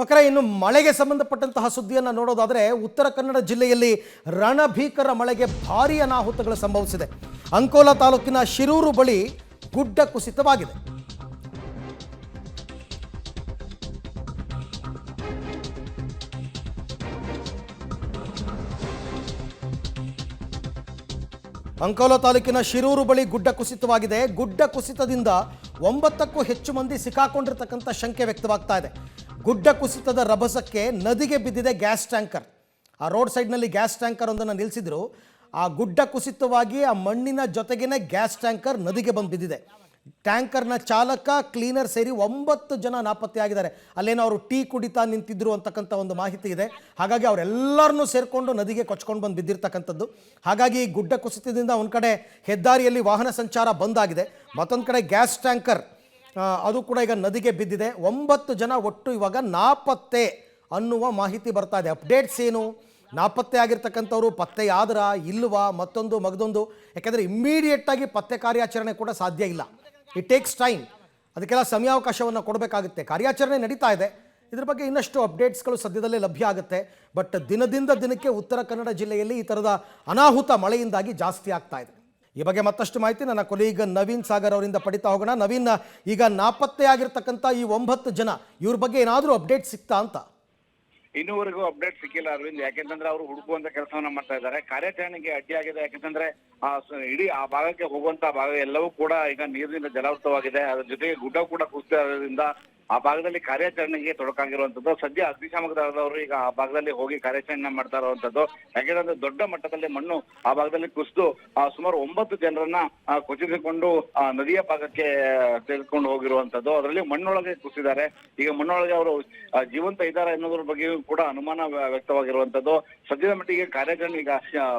Okay ಇನ್ನು ಮಳೆಗೆ ಸಂಬಂಧಪಟ್ಟಂತಹ ಸುದ್ದಿಯನ್ನು ನೋಡೋದಾದರೆ ಉತ್ತರ ಕನ್ನಡ ಜಿಲ್ಲೆಯಲ್ಲಿ ರಣಭೀಕರ ಮಳೆಗೆ ಭಾರೀ ಅನಾಹುತಗಳು ಸಂಭವಿಸಿದೆ. ಅಂಕೋಲಾ ತಾಲೂಕಿನ ಶಿರೂರು ಬಳಿ ಗುಡ್ಡ ಕುಸಿತವಾಗಿದೆ. ಅಂಕೋಲಾ ತಾಲೂಕಿನ ಶಿರೂರು ಬಳಿ ಗುಡ್ಡ ಕುಸಿತವಾಗಿದೆ. ಗುಡ್ಡ ಕುಸಿತದಿಂದ ಒಂಬತ್ತಕ್ಕೂ ಹೆಚ್ಚು ಮಂದಿ ಸಿಕ್ಕಾಕೊಂಡಿರ್ತಕ್ಕಂಥ ಶಂಕೆ ವ್ಯಕ್ತವಾಗ್ತಾ ಇದೆ. ಗುಡ್ಡ ಕುಸಿತದ ರಭಸಕ್ಕೆ ನದಿಗೆ ಬಿದ್ದಿದೆ ಗ್ಯಾಸ್ ಟ್ಯಾಂಕರ್. ಆ ರೋಡ್ ಸೈಡ್ನಲ್ಲಿ ಗ್ಯಾಸ್ ಟ್ಯಾಂಕರ್ ಒಂದನ್ನು ನಿಲ್ಲಿಸಿದ್ರು ಆ ಗುಡ್ಡ ಕುಸಿತವಾಗಿ ಆ ಮಣ್ಣಿನ ಜೊತೆಗೇನೆ ಗ್ಯಾಸ್ ಟ್ಯಾಂಕರ್ ನದಿಗೆ ಬಂದು ಬಿದ್ದಿದೆ ಟ್ಯಾಂಕರ್ನ ಚಾಲಕ, ಕ್ಲೀನರ್ ಸೇರಿ ಒಂಬತ್ತು ಜನ ನಾಪತ್ತೆಯಾಗಿದ್ದಾರೆ. ಅಲ್ಲೇನೋ ಅವರು ಟೀ ಕುಡಿತಾ ನಿಂತಿದ್ರು ಅಂತಕ್ಕಂಥ ಒಂದು ಮಾಹಿತಿ ಇದೆ. ಹಾಗಾಗಿ ಅವರೆಲ್ಲರನ್ನೂ ಸೇರಿಕೊಂಡು ನದಿಗೆ ಕೊಚ್ಕೊಂಡು ಬಂದು ಬಿದ್ದಿರ್ತಕ್ಕಂಥದ್ದು. ಹಾಗಾಗಿ ಗುಡ್ಡ ಕುಸಿತದಿಂದ ಒಂದು ಕಡೆ ಹೆದ್ದಾರಿಯಲ್ಲಿ ವಾಹನ ಸಂಚಾರ ಬಂದಾಗಿದೆ ಮತ್ತೊಂದು ಕಡೆ ಗ್ಯಾಸ್ ಟ್ಯಾಂಕರ್ ಅದು ಕೂಡ ಈಗ ನದಿಗೆ ಬಿದ್ದಿದೆ. ಒಂಬತ್ತು ಜನ ಒಟ್ಟು ಇವಾಗ ನಾಪತ್ತೆ ಅನ್ನುವ ಮಾಹಿತಿ ಬರ್ತಾ ಇದೆ. ಅಪ್ಡೇಟ್ಸ್ ಏನು? ನಾಪತ್ತೆ ಆಗಿರ್ತಕ್ಕಂಥವ್ರು ಪತ್ತೆಯಾದ್ರ ಇಲ್ವಾ? ಮತ್ತೊಂದು, ಮಗದೊಂದು. ಯಾಕೆಂದರೆ ಇಮ್ಮಿಡಿಯೇಟಾಗಿ ಪತ್ತೆ ಕಾರ್ಯಾಚರಣೆ ಕೂಡ ಸಾಧ್ಯ ಇಲ್ಲ. ಇಟ್ ಟೇಕ್ಸ್ ಟೈಮ್ ಅದಕ್ಕೆಲ್ಲ ಸಮಯಾವಕಾಶವನ್ನು ಕೊಡಬೇಕಾಗುತ್ತೆ. ಕಾರ್ಯಾಚರಣೆ ನಡೀತಾ ಇದೆ. ಇದ್ರ ಬಗ್ಗೆ ಇನ್ನಷ್ಟು ಅಪ್ಡೇಟ್ಸ್ಗಳು ಸದ್ಯದಲ್ಲೇ ಲಭ್ಯ ಆಗುತ್ತೆ. ಬಟ್ ದಿನದಿಂದ ದಿನಕ್ಕೆ ಉತ್ತರ ಕನ್ನಡ ಜಿಲ್ಲೆಯಲ್ಲಿ ಈ ಥರದ ಅನಾಹುತ ಮಳೆಯಿಂದಾಗಿ ಜಾಸ್ತಿ ಆಗ್ತಾ ಇದೆ. ಈ ಬಗ್ಗೆ ಮತ್ತಷ್ಟು ಮಾಹಿತಿ ನನ್ನ ಕೊಲೀಗ್ ನವೀನ್ ಸಾಗರ್ ಅವರಿಂದ ಪಡಿತಾ ಹೋಗೋಣ. ನವೀನ್, ಈಗ ನಾಪತ್ತೆಯಾಗಿರ್ತಕ್ಕಂಥ ಈ ಒಂಬತ್ತು ಜನ ಇವ್ರ ಬಗ್ಗೆ ಏನಾದರೂ ಅಪ್ಡೇಟ್ ಸಿಗ್ತಾ ಅಂತ. ಇನ್ನೂವರೆಗೂ ಅಪ್ಡೇಟ್ ಸಿಕ್ಕಿಲ್ಲ ಅರವಿಂದ್. ಯಾಕೆಂತಂದ್ರೆ ಅವರು ಹುಡುಕುವಂತ ಕೆಲಸವನ್ನ ಮಾಡ್ತಾ ಇದ್ದಾರೆ. ಕಾರ್ಯಾಚರಣೆಗೆ ಅಡ್ಡಿಯಾಗಿದೆ ಯಾಕೆಂತಂದ್ರೆ ಇಡೀ ಆ ಭಾಗಕ್ಕೆ ಹೋಗುವಂತ ಭಾಗ ಎಲ್ಲವೂ ಕೂಡ ಈಗ ನೀರಿನಿಂದ ಜಲಾವೃತವಾಗಿದೆ. ಅದ್ರ ಜೊತೆಗೆ ಗುಡ್ಡ ಕೂಡ ಕುಸಿತದಿಂದ ಆ ಭಾಗದಲ್ಲಿ ಕಾರ್ಯಾಚರಣೆಗೆ ತೊಡಕಾಗಿರುವಂತದ್ದು ಸದ್ಯ ಅಗ್ನಿಶಾಮಕ ದಳದವರು ಈಗ ಆ ಭಾಗದಲ್ಲಿ ಹೋಗಿ ಕಾರ್ಯಾಚರಣೆ ಮಾಡ್ತಾ ಇರುವಂತದ್ದು ಯಾಕೆಂದ್ರೆ ದೊಡ್ಡ ಮಟ್ಟದಲ್ಲಿ ಮಣ್ಣು ಆ ಭಾಗದಲ್ಲಿ ಕುಸಿದು ಸುಮಾರು ಒಂಬತ್ತು ಜನರನ್ನ ಕೊಚ್ಚಿಸಿಕೊಂಡು ನದಿಯ ಭಾಗಕ್ಕೆ ತೆಗೆದುಕೊಂಡು ಹೋಗಿರುವಂತದ್ದು ಅದರಲ್ಲಿ ಮಣ್ಣೊಳಗೆ ಕುಸಿದ್ದಾರೆ ಈಗ ಮಣ್ಣೊಳಗೆ ಅವರು ಜೀವಂತ ಇದ್ದಾರೆ ಅನ್ನೋದ್ರ ಬಗ್ಗೆಯೂ ಕೂಡ ಅನುಮಾನ ವ್ಯ- ವ್ಯಕ್ತವಾಗಿರುವಂತದ್ದು ಸದ್ಯದ ಮಟ್ಟಿಗೆ ಕಾರ್ಯಾಚರಣೆ ಈಗ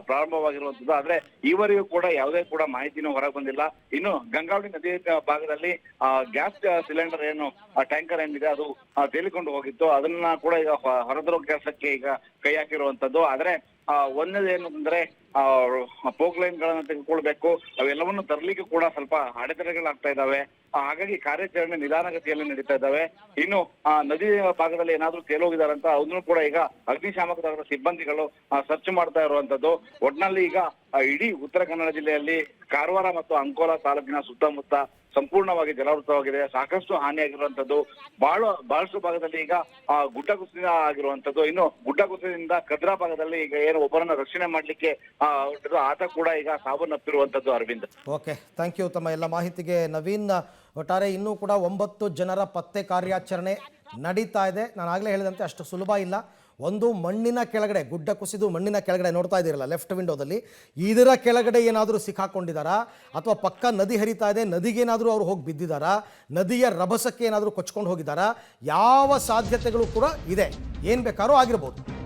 ಪ್ರಾರಂಭವಾಗಿರುವಂತದ್ದು ಆದ್ರೆ ಈವರೆಗೂ ಕೂಡ ಯಾವುದೇ ಕೂಡ ಮಾಹಿತಿನೂ ಹೊರಗೆ ಬಂದಿಲ್ಲ. ಇನ್ನು ಗಂಗಾವಳಿ ನದಿ ಭಾಗದಲ್ಲಿ ಗ್ಯಾಸ್ ಸಿಲಿಂಡರ್ ಏನು ಟ್ಯಾಂಕರ್ ಏನಿದೆ ಅದು ತೇಲಿಕೊಂಡು ಹೋಗಿತ್ತು. ಅದನ್ನ ಕೂಡ ಈಗ ಹೊರದರೋ ಕೆಲಸಕ್ಕೆ ಈಗ ಕೈ ಹಾಕಿರುವಂತದ್ದು. ಆದ್ರೆ ಏನು ಅಂದ್ರೆ ಪೋಕ್ ಲೈನ್ ಗಳನ್ನ ತೆಗೆದುಕೊಳ್ಬೇಕು. ಅವೆಲ್ಲವನ್ನು ತರಲಿಕ್ಕೆ ಕೂಡ ಸ್ವಲ್ಪ ಅಡೆತಡೆಗಳಾಗ್ತಾ ಇದಾವೆ ಹಾಗಾಗಿ ಕಾರ್ಯಾಚರಣೆ ನಿಧಾನಗತಿಯಲ್ಲಿ ನಡೀತಾ ಇದ್ದಾವೆ. ಇನ್ನು, ಆ, ನದಿ ಭಾಗದಲ್ಲಿ ಏನಾದ್ರೂ ತೇಲೋಗಿದಾರಂತ ಅದನ್ನು ಕೂಡ ಈಗ ಅಗ್ನಿಶಾಮಕ ದಳದ ಸಿಬ್ಬಂದಿಗಳು ಸರ್ಚ್ ಮಾಡ್ತಾ ಇರುವಂತದ್ದು. ಒಟ್ನಲ್ಲಿ ಈಗ ಇಡೀ ಉತ್ತರ ಕನ್ನಡ ಜಿಲ್ಲೆಯಲ್ಲಿ ಕಾರವಾರ ಮತ್ತು ಅಂಕೋಲಾ ತಾಲೂಕಿನ ಸುತ್ತಮುತ್ತ ಸಂಪೂರ್ಣವಾಗಿ ಜಲಾವೃತವಾಗಿದೆ. ಸಾಕಷ್ಟು ಹಾನಿಯಾಗಿರುವಂತದ್ದು ಬಹಳ ಬಹಳಷ್ಟು ಭಾಗದಲ್ಲಿ ಈಗ ಆ, ಗುಡ್ಡ ಕುಸಿತ ಆಗಿರುವಂತದ್ದು ಇನ್ನು ಗುಡ್ಡ ಕುಸಿತದಿಂದ ಕದ್ರಾ ಭಾಗದಲ್ಲಿ ಈಗ ಏನು ಒಬ್ಬರನ್ನ ರಕ್ಷಣೆ ಮಾಡ್ಲಿಕ್ಕೆ ಆತ ಕೂಡ ಈಗ ಸಾವನ್ನಪ್ಪಿರುವಂತದ್ದು ಅರವಿಂದ್. ಓಕೆ ಥ್ಯಾಂಕ್ ಯು ತಮ್ಮ ಎಲ್ಲ ಮಾಹಿತಿಗೆ. ನವೀನ್ ಒಟ್ಟಾರೆ ಇನ್ನೂ ಕೂಡ ಒಂಬತ್ತು ಜನರ ಪತ್ತೆ ಕಾರ್ಯಾಚರಣೆ ನಡೀತಾ ಇದೆ. ನಾನು ಆಗಲೇ ಹೇಳಿದಂತೆ ಅಷ್ಟು ಸುಲಭ ಇಲ್ಲ. ಒಂದು ಮಣ್ಣಿನ ಕೆಳಗಡೆ, ಗುಡ್ಡ ಕುಸಿದು ಮಣ್ಣಿನ ಕೆಳಗಡೆ ನೋಡ್ತಾ ಇದ್ದೀರಲ್ಲ ಲೆಫ್ಟ್ ವಿಂಡೋದಲ್ಲಿ ಇದರ ಕೆಳಗಡೆ ಏನಾದರೂ ಸಿಕ್ಕಾಕೊಂಡಿದ್ದಾರಾ? ಅಥವಾ ಪಕ್ಕ ನದಿ ಹರಿತಾ ಇದೆ ನದಿಗೇನಾದರೂ ಅವರು ಹೋಗಿ ಬಿದ್ದಿದ್ದಾರಾ? ನದಿಯ ರಭಸಕ್ಕೆ ಏನಾದರೂ ಕೊಚ್ಕೊಂಡು ಹೋಗಿದ್ದಾರಾ? ಯಾವ ಸಾಧ್ಯತೆಗಳು ಕೂಡ ಇದೆ. ಏನು ಬೇಕಾದ್ರೂ ಆಗಿರ್ಬೋದು.